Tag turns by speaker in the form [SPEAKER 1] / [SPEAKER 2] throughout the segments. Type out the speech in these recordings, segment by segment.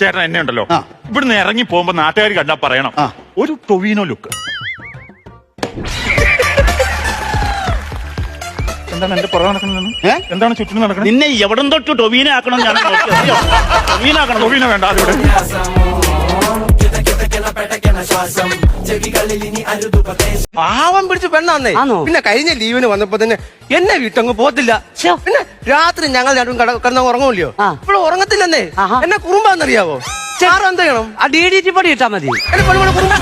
[SPEAKER 1] ചേട്ടൻ എന്നെ ഉണ്ടല്ലോ. ഇവിടുന്ന് ഇറങ്ങി പോകുമ്പോ നാട്ടുകാർ കണ്ടാ പറയണം. ഒരു ടൊവീനോ ലുക്ക് എന്താണ് എന്റെ പുറകെ നടക്കുന്നത്? എന്താണ് ചുറ്റും നടക്കുന്നത്?
[SPEAKER 2] നിന്നെ എവിടം തൊട്ട് ടൊവീനെ ആക്കണം ഞാൻ ടൊവീനെ ആക്കണം.
[SPEAKER 1] ടൊവീനോ വേണ്ട അതിവിടെ.
[SPEAKER 3] പാവം പിടിച്ച് പെണ്ണാന്നേ? പിന്നെ കഴിഞ്ഞ ലീവിന് വന്നപ്പോ തന്നെ എന്നെ വീട്ടങ്ങ് പോത്തില്ല. പിന്നെ രാത്രി ഞങ്ങൾ രണ്ടും കട കിടന്ന ഉറങ്ങൂല്ലയോ?
[SPEAKER 4] ഇപ്പോൾ
[SPEAKER 3] ഇപ്പോഴും ഉറങ്ങത്തില്ലെന്നേ. എന്നെ കുറുമ്പാന്നറിയാവോ? ചാറും എന്ത് ചെയ്യണം?
[SPEAKER 4] ആ ഡി ഡി ടി പടി ഇട്ടാ മതി.
[SPEAKER 3] എന്നെ പെണ്ണുങ്ങളെ കുറുമ്പ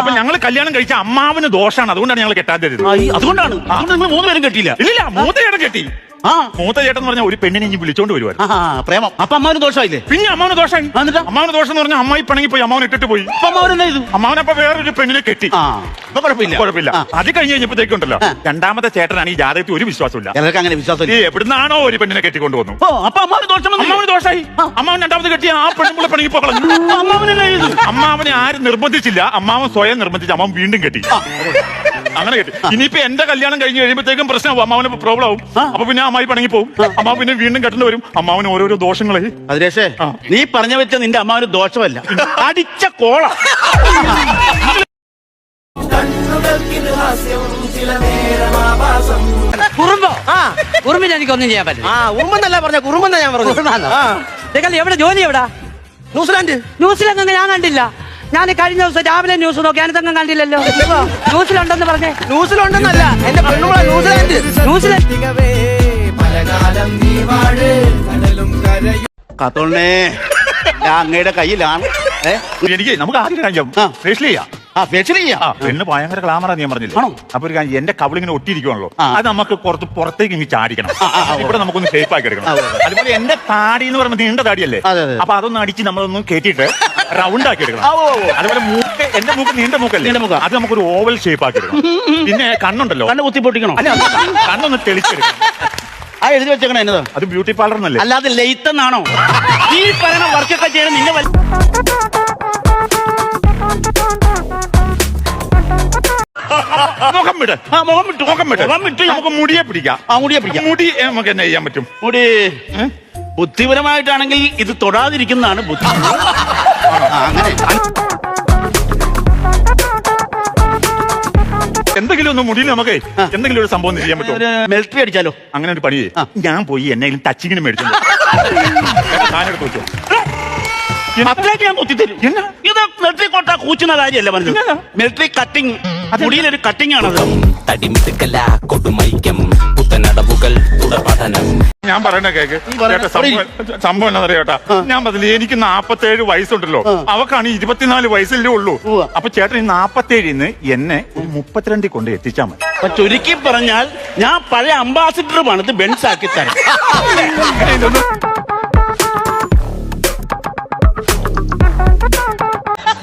[SPEAKER 1] അപ്പൊ ഞങ്ങൾ കല്യാണം കഴിച്ച അമ്മാവിന് ദോഷാണ്. അതുകൊണ്ടാണ് ഞങ്ങൾ കെട്ടാത്തത്
[SPEAKER 2] അതുകൊണ്ടാണ്. അതുകൊണ്ട് നിങ്ങൾ മൂന്ന് പേരും കെട്ടിയില്ല.
[SPEAKER 1] ഇല്ല മൂന്ന് പേരും കെട്ടി.
[SPEAKER 2] ആ.
[SPEAKER 1] മൂത്ത ചേട്ടൻ എന്ന് പറഞ്ഞാൽ ഒരു പെണ്ണിനെ ഇനി വിളിച്ചോണ്ട് വരുവായിരുന്നു
[SPEAKER 2] ആ, പ്രേമം. അപ്പൊ അമ്മാവന് ദോഷമായില്ലേ?
[SPEAKER 1] പിന്നെ അമ്മാവന് ദോഷം?
[SPEAKER 2] ആ, എന്നിട്ടോ?
[SPEAKER 1] അമ്മാവന് ദോഷം എന്ന് പറഞ്ഞാൽ അമ്മായി പിണങ്ങി പോയി അമ്മാവൻ ഇട്ടിട്ട് പോയി.
[SPEAKER 2] അപ്പൊ അമ്മാവൻ ഇത്
[SPEAKER 1] അമ്മാവനപ്പൊ വേറൊരു പെണ്ണിനെ കെട്ടി.
[SPEAKER 2] ആ. അപ്പൊ കുഴപ്പമില്ല.
[SPEAKER 1] കുഴപ്പമില്ല.
[SPEAKER 2] ആ.
[SPEAKER 1] അത് കഴിഞ്ഞ് കഴിഞ്ഞപ്പോഴത്തേക്കുണ്ടല്ലോ രണ്ടാമത്തെ ചേട്ടനാണ് ഈ ജാതകത്തിൽ ഒരു വിശ്വാസമില്ല
[SPEAKER 2] ചിലർക്ക് അങ്ങനെ വിശ്വാസം
[SPEAKER 1] ഈ എവിടുന്നാണോ ഒരു പെണ്ണിനെ കെട്ടിക്കൊണ്ടു വന്നു
[SPEAKER 2] ഓ അപ്പൊ അമ്മാവന് ദോഷം വന്നില്ലേ?
[SPEAKER 1] അമ്മാവന് ദോഷായി. അമ്മാവൻ രണ്ടാമത് കെട്ടിയ ആ പെണ്ണുമ്പോൾ പിണങ്ങി പോകളഞ്ഞു
[SPEAKER 2] അമ്മാവനെന്നാ ചെയ്തു?
[SPEAKER 1] അമ്മാവനെ ആരും നിർബന്ധിച്ചില്ല. അമ്മാവൻ സ്വയം നിർബന്ധിച്ച് അമ്മാവൻ വീണ്ടും കെട്ടി. അങ്ങനെ കേട്ടി. ഇനിയിപ്പോ എന്റെ കല്യാണം കഴിഞ്ഞ് കഴിയുമ്പോഴത്തേക്കും പ്രശ്നം അമ്മാവന് പ്രോബ്ലം ആവും.
[SPEAKER 2] ആ.
[SPEAKER 1] അപ്പൊ പിന്നെ അമ്മായി പണങ്ങി പോകും അമ്മാവ് പിന്നെ വീണ്ടും കെട്ടേണ്ടി വരും. അമ്മാവന് ഓരോരോ ദോഷങ്ങളെ.
[SPEAKER 2] അതിരേഷേ നീ പറഞ്ഞ വെച്ച നിന്റെ അമ്മാവന് ദോഷമല്ല. അടിച്ച കോള.
[SPEAKER 4] കുറുമ്പോ?
[SPEAKER 3] ആ
[SPEAKER 4] കുറുമ്പിന് എനിക്കൊന്നും ചെയ്യാൻ പറ്റില്ല.
[SPEAKER 3] ആ ഉറുമ്പെന്നല്ല പറഞ്ഞ കുറുമ്പെന്നാ ഞാൻ പറഞ്ഞു
[SPEAKER 4] എവിടെ? ജോലി എവിടാ?
[SPEAKER 3] ന്യൂസിലാൻഡ്.
[SPEAKER 4] ന്യൂസിലാൻഡ് ഞാൻ കണ്ടില്ല. ഞാൻ ഈ കഴിഞ്ഞ ദിവസം രാവിലെ ന്യൂസ് നോക്കി. ഞാനിതൊന്നും കണ്ടില്ലല്ലോ. ന്യൂസിലുണ്ടെന്ന് പറഞ്ഞേ.
[SPEAKER 3] ന്യൂസിലുണ്ടെന്നല്ല എന്റെ പെണ്ണുങ്ങളെ ന്യൂസിലാൻഡ്.
[SPEAKER 4] ന്യൂസിലെ
[SPEAKER 2] കാത്തോളനെ ഞാൻ അങ്ങയുടെ കയ്യിലാണ്?
[SPEAKER 1] എനിക്ക് നമുക്ക് ആദ്യം
[SPEAKER 2] കാണിക്കാം
[SPEAKER 1] ഫേഷ്യൽ ചെയ്യാം. പെണ്ണ് ഭയങ്കര ക്ലാമറാ ഞാൻ പറഞ്ഞില്ലേ? അപ്പൊ ഒരു കാര്യം എന്റെ കവളിങ്ങനെ ഒട്ടിയിരിക്കുവാണല്ലോ. അത് നമുക്ക് കുറച്ച് പുറത്തേക്ക് ഇങ്ങനെ ചാടിക്കണം. ഇവിടെ നമുക്കൊന്ന് ഷേപ്പ് ആക്കി എടുക്കണം. അതുപോലെ എന്റെ താടി എന്ന് പറയുമ്പോൾ നീണ്ട താടിയല്ലേ. അപ്പൊ അതൊന്ന് അടിച്ച് നമ്മളൊന്ന് കയറ്റിയിട്ട് റൗണ്ട് ആക്കി എടുക്കണം. അതുപോലെ മൂക്ക് എന്റെ മൂക്ക് നീണ്ട മൂക്കല്ലേ?
[SPEAKER 2] നീണ്ട മൂക്ക്.
[SPEAKER 1] അത് നമുക്കൊരു ഓവൽ ഷേപ്പ് ആക്കി എടുക്കണം. പിന്നെ കണ്ണുണ്ടല്ലോ.
[SPEAKER 2] കണ്ണ് കുത്തി പൊട്ടിക്കണം?
[SPEAKER 1] അല്ല കണ്ണൊന്ന് തെളിച്ചെടുക്കണം.
[SPEAKER 2] ആ എഴുതി വെച്ചേക്കണ എന്നതാ
[SPEAKER 1] അത് ബ്യൂട്ടി പാർലർ എന്നല്ലേ?
[SPEAKER 2] അല്ലാതെ ലെയ്ത്ത് എന്നാണോ? ഈ പറയുന്ന വർക്കൊക്കെ ചെയ്യണം നിന്നെ
[SPEAKER 1] മുഖം വിട്.
[SPEAKER 2] ആ മുഖം വിട്ടു.
[SPEAKER 1] മുഖം വിട്.
[SPEAKER 2] മുഖം വിട്ടു
[SPEAKER 1] നമുക്ക് മുടിയെ പിടിക്കാം.
[SPEAKER 2] ആ മുടിയെ പിടിക്കാം.
[SPEAKER 1] മുടി നമുക്ക് എന്നെ ചെയ്യാൻ പറ്റും?
[SPEAKER 2] മുടി. ബുദ്ധിപരമായിട്ടാണെങ്കിൽ ഇത് തൊടാതിരിക്കുന്നതാണ് ബുദ്ധി. അങ്ങനെ.
[SPEAKER 1] എന്തെങ്കിലും ഒന്ന് മുടിയിൽ നമുക്ക് എന്തെങ്കിലും ഒരു സംഭവം ചെയ്യാൻ പറ്റുമോ?
[SPEAKER 2] മിലിറ്ററി അടിച്ചാലോ?
[SPEAKER 1] അങ്ങനെ ഒരു പണി ചെയ്യ്. ഞാൻ പോയി എന്നെങ്കിലും ടച്ചിങ്ങിന് മേടിച്ചു സാധനം വെച്ചോ
[SPEAKER 2] അത്രയൊക്കെ ഞാൻ കുത്തിത്തരും? ഇത് മിലിറ്ററി കോട്ട കൂച്ചുന്ന കാര്യമല്ല
[SPEAKER 1] എന്നാ?
[SPEAKER 2] പറഞ്ഞത് മിലിറ്ററി കട്ടിങ് മുടിയിലൊരു കട്ടിങ് ആണത്.
[SPEAKER 5] തടിമിടുക്കല കൊടുമൈക്കം പുത്തനടവുകൾ തുടപഠനം.
[SPEAKER 1] ഞാൻ പറയണ കേക്ക്. ചേട്ടാ, സംഭവം സംഭവം എന്താ ചേട്ടാ? ഞാൻ പറഞ്ഞില്ല എനിക്ക് നാപ്പത്തേഴ് വയസ്സുണ്ടല്ലോ. അവക്കാണ് ഇരുപത്തിനാല് വയസ്സല്ലേ ഉള്ളൂ.
[SPEAKER 2] ഉവ്വ.
[SPEAKER 1] അപ്പൊ ചേട്ടൻ ഈ നാപ്പത്തേഴിന്ന് എന്നെ ഒരു മുപ്പത്തിരണ്ടിൽ കൊണ്ട് എത്തിച്ചാ മതി.
[SPEAKER 2] അപ്പൊ ചുരുക്കി പറഞ്ഞാൽ ഞാൻ പഴയ അംബാസിഡറുമാണ് ഇത് ബെൻസ് ആക്കി തരാം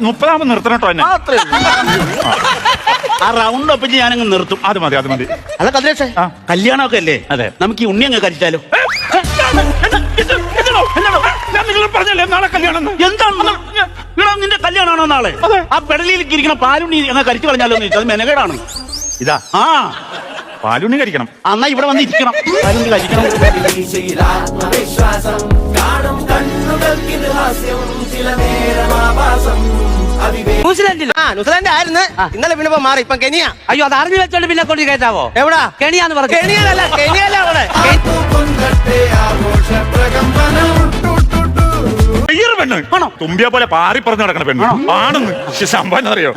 [SPEAKER 1] മുപ്പതാമത് നിർത്തണം കേട്ടോ എന്നെ.
[SPEAKER 2] അത്രേ ആ റൗണ്ട് ഒപ്പിച്ച് ഞാനങ്ങ് നിർത്തും.
[SPEAKER 1] അത് മതി അത് മതി.
[SPEAKER 2] അല്ല കതിരേഷേ
[SPEAKER 1] ആ.
[SPEAKER 2] കല്യാണമൊക്കെ അല്ലേ?
[SPEAKER 1] അതെ.
[SPEAKER 2] നമുക്ക് ഈ ഉണ്ണി അങ്ങ് കരിച്ചാലോ?
[SPEAKER 1] ഞാൻ നിങ്ങൾ പറഞ്ഞല്ലേ നാളെ കല്യാണം എന്ന്.
[SPEAKER 2] എന്താണ് ഇവിടെ നിന്റെ കല്യാണമാണോ നാളെ?
[SPEAKER 1] അതെ.
[SPEAKER 2] ആ പെടലിയിലേക്ക് ഇരിക്കുന്ന പാലുണ്ണി അങ്ങ് കരിച്ചു കളഞ്ഞാലോ എന്ന് ചോദിച്ചു. അത് മെനകേടാണ്.
[SPEAKER 1] ഇതാ.
[SPEAKER 2] ആ.
[SPEAKER 1] പാലുണ്ണി കഴിക്കണം
[SPEAKER 2] അന്നാ ഇവിടെ വന്ന് ഇരിക്കണം. പാലുണ്ണി കരിക്കണം.
[SPEAKER 5] ആത്മവിശ്വാസം കാണും കണ്ണുകൾക്കിത് ഹാസ്യം ചില നേരം അവിവേ
[SPEAKER 4] ന്യൂസിലാൻഡിൽ
[SPEAKER 3] ആ ന്യൂസിലാൻഡ് ആയിരുന്നു ഇന്നലെ പിന്നെ മാറി ഇപ്പൊ കെനിയ.
[SPEAKER 4] അയ്യോ അത് അറിഞ്ഞു വെച്ചോണ്ട് പിന്നെ കൊണ്ട് കേട്ടാവോ
[SPEAKER 3] എവിടാ?
[SPEAKER 4] കെണിയാന്ന് പറഞ്ഞു
[SPEAKER 3] കെണിയല്ല കെനിയല്ല അവിടെ.
[SPEAKER 1] തുമ്പിയെ പോലെ പാറി പറഞ്ഞു നടക്കണ പെണ്ണ്. ആണെന്ന്. സംഭവം അറിയോ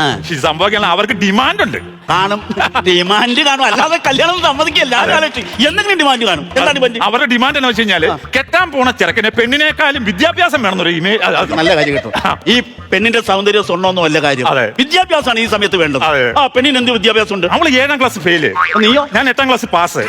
[SPEAKER 1] സംഭവം അവർക്ക് ഡിമാൻഡ് ഉണ്ട്.
[SPEAKER 2] കാണും. ഡിമാൻഡ് കാണും. അല്ലാതെ കല്യാണം സമ്മതിക്കില്ല. എന്തെങ്കിലും ഡിമാൻഡ് കാണും. എന്താ ഡിമാൻഡ്
[SPEAKER 1] അവരുടെ ഡിമാൻഡ് എന്ന് വെച്ച് കഴിഞ്ഞാൽ കെട്ടാൻ പോണ ചെറുക്കനെ പെണ്ണിനേക്കാളും വിദ്യാഭ്യാസം വേണം വേണമെന്നൊരു ഇമേജ്
[SPEAKER 2] നല്ല കാര്യം കേട്ടോ. ഈ പെണ്ണിന്റെ സൗന്ദര്യം സ്വർണമൊന്നും അല്ല കാര്യം. വിദ്യാഭ്യാസമാണ് ഈ സമയത്ത് വേണ്ടത്. ആ പെണ്ണിന് എന്ത് വിദ്യാഭ്യാസം ഉണ്ട്
[SPEAKER 1] നമ്മൾ ഏഴാം ക്ലാസ് ഫെയിൽ
[SPEAKER 2] നീയോ?
[SPEAKER 1] ഞാൻ എട്ടാം ക്ലാസ് പാസ്